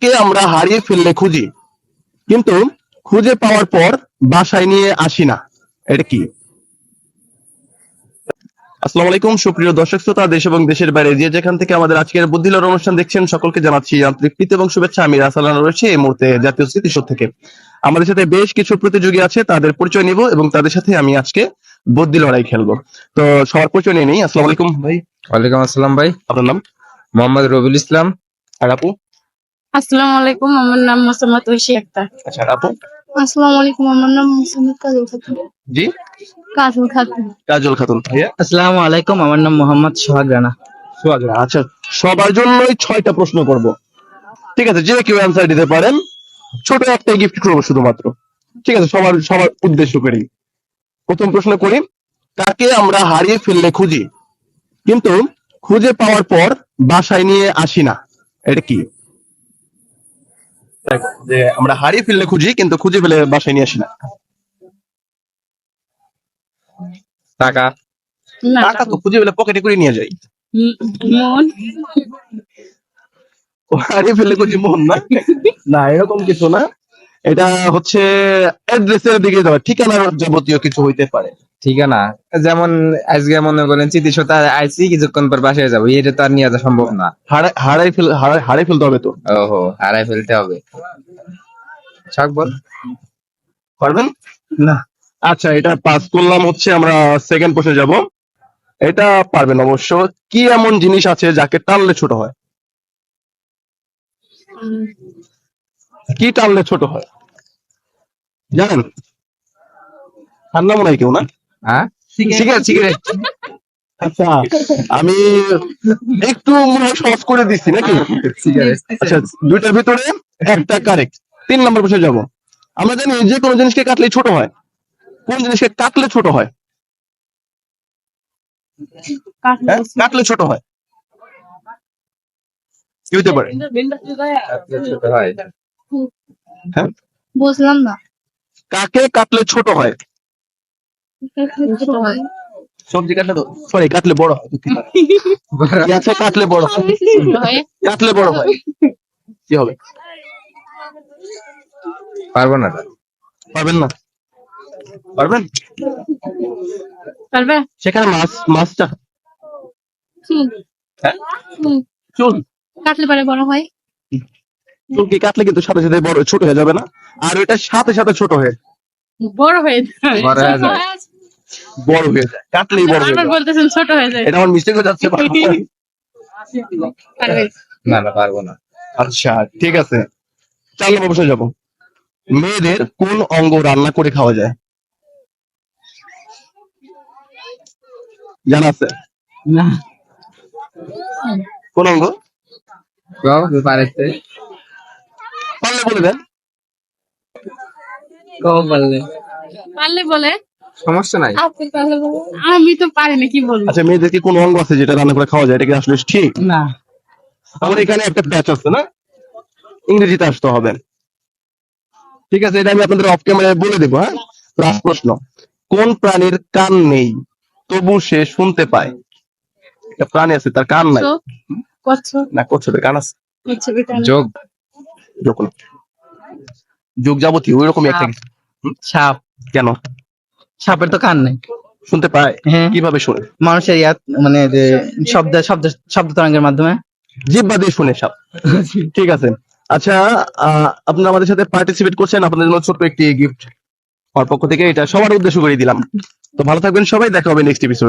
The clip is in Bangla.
কাকে আমরা হারিয়ে ফেললে খুঁজি। কিন্তু খুঁজে পাওয়ার পর বাসায় নিয়ে আসি না। এটা কি? আসসালামু আলাইকুম সুপ্রিয় দর্শক শ্রোতা দেশ এবং দেশের বাইরে যে যেখান থেকে আমাদের আজকের বুদ্ধিলর অনুষ্ঠান দেখছেন সকলকে জানাচ্ছি আন্তরিক প্রীতি এবং শুভেচ্ছা। আমি রাসালান রয়েছে এই মুহূর্তে জাতীয় স্মৃতিসৌধ থেকে। আমাদের সাথে বেশ কিছু প্রতিযোগী আছে তাদের পরিচয় নিব এবং তাদের সাথে আমি আজকে বুদ্ধি লড়াই খেলব। তো সবার পরিচয় নিয়ে নেই। আসসালামু আলাইকুম ভাই। ওয়ালাইকুম আসসালাম ভাই। আপনার নাম? মোহাম্মদ রবিউল ইসলাম। আর আপু? আসসালামু আলাইকুম আমার নাম মোসাম্মদ ঐশী আক্তার। আচ্ছা আপু? আসসালামু আলাইকুম আমার নাম মোসাম্মদ কাজল খাতুন। জি? কাজল খাতুন। কাজল খাতুন ভাইয়া? আসসালামু আলাইকুম আমার নাম মোহাম্মদ সোহাগ রানা। সোহাগ রানা। আচ্ছা সবার জন্যই ছয়টা প্রশ্ন করব। ঠিক আছে যে কেউ অ্যান্সার দিতে পারেন ছোট একটা গিফট করব শুধুমাত্র। ঠিক আছে সবার সবার উদ্দেশ্য করি। প্রথম প্রশ্ন করি কাকে আমরা হারিয়ে ফেললে খুঁজি? কিন্তু খুঁজে পাওয়ার পর বাসায় নিয়ে আসি না এটা কি? যে আমরা হারিয়ে ফেললে খুঁজি কিন্তু খুঁজে ফেলে বাসায় নিয়ে আসি না। টাকা। টাকা তো খুঁজে ফেলে পকেটে করে নিয়ে যাই। মন? হারিয়ে ফেললে খুঁজি মন না? না এরকম কিছু না। এটা হচ্ছে অ্যাড্রেসের দিকে যাবে ঠিকানার যাবতীয় কিছু হইতে পারে। ঠিকানা? যেমন আজকে মনে করেন চিকিৎসা আইসি কিছুক্ষণ পর বাসায় যাব। এটা তো আর নিয়ে যাওয়া সম্ভব না। হারাই ফেল হারাই হারাই ফেলতে হবে তো? ওহো হারাই ফেলতে হবে। শাক বল। পারবেন? না। আচ্ছা এটা পাস করলাম হচ্ছে আমরা সেকেন্ড প্রশ্নে যাব। এটা পারবেন অবশ্য। কি এমন জিনিস আছে যাকে টানলে ছোট হয়? কি টানলে ছোট হয়? জানেন? ঠান্ডা মনে হয় কেউ না? হ্যাঁ? সিগারেট সিগারেট আচ্ছা আমি একটু মনে হয় সহজ করে দিচ্ছি নাকি? আচ্ছা দুইটার ভিতরে একটা কারেক্ট তিন নম্বর প্রশ্নে যাব। আমরা জানি যে কোনো জিনিসকে কাটলে ছোট হয়। কোন জিনিসকে কাটলে ছোট হয়? হ্যাঁ কাটলে ছোট হয়। কি হতে পারে? ছোট হয়। হ্যাঁ। বুঝলাম না। কাকে কাটলে ছোট হয়। সবজি কাটলে তো সরি কাটলে বড় হয়। আছে কাটলে বড় হয়। ছোট কাটলে বড় হয়। কি হবে? পারব না। পারবেন না? পারবেন? পারবে? সেখানে মাছ মাছটা। চুল হ্যাঁ? কাটলে পারে বড় হয়। চুল কি কাটলে কিন্তু সাথে সাথে বড় ছোট হয়ে যাবে না? আর ওইটা সাথে সাথে ছোট হয়ে বড় হয়ে বড় হয়ে যায়। বড় হয়ে যায় কাটলেই বড় হয়ে যায়। বলতেছেন ছোট হয়ে যায়। এটা আমার মিস্টেক হয়ে যাচ্ছে। না না পারব না। আচ্ছা ঠিক আছে। চার নম্বর প্রশ্নে যাব। মেয়েদের কোন অঙ্গ রান্না করে খাওয়া যায়? জানা আছে? না। কোন অঙ্গ? পারলে বলে দেন পারলে? বলে সমস্যা নাই। আমি তো পারি না কি বলব? আচ্ছা মেয়েদের কি কোন অঙ্গ আছে যেটা রান্না করে খাওয়া যায়? এটা কি আসলে ঠিক? না। আমার এখানে একটা প্যাচ আছে না? ইংরেজিতে আসতে হবে। ঠিক আছে এটা আমি আপনাদের অফ ক্যামেরায় বলে দেবো হ্যাঁ? লাস্ট প্রশ্ন। কোন প্রাণীর কান নেই? তবু সে শুনতে পায়। একটা প্রাণী আছে তার কান নাই। না কচ্ছপের কান আছে। কান যোগ। যুগ যাবতীয় ওই রকম একটা। সাপ। কেন? সাপের তো কান নেই। শুনতে পায়। হ্যাঁ। কীভাবে শুনে? মানুষের ইয়াত মানে যে শব্দ শব্দ শব্দ তরঙ্গের মাধ্যমে। জিব্বা দিয়ে শুনে সাপ। ঠিক আছে। আচ্ছা আহ, আপনারা আমাদের সাথে পার্টিসিপেট করছেন। আপনাদের জন্য ছোট্ট একটি গিফট আমার পক্ষ থেকে এটা সবার উদ্দেশ্য করে দিলাম। তো ভালো থাকবেন সবাই। দেখা হবে নেক্সট এপিসোড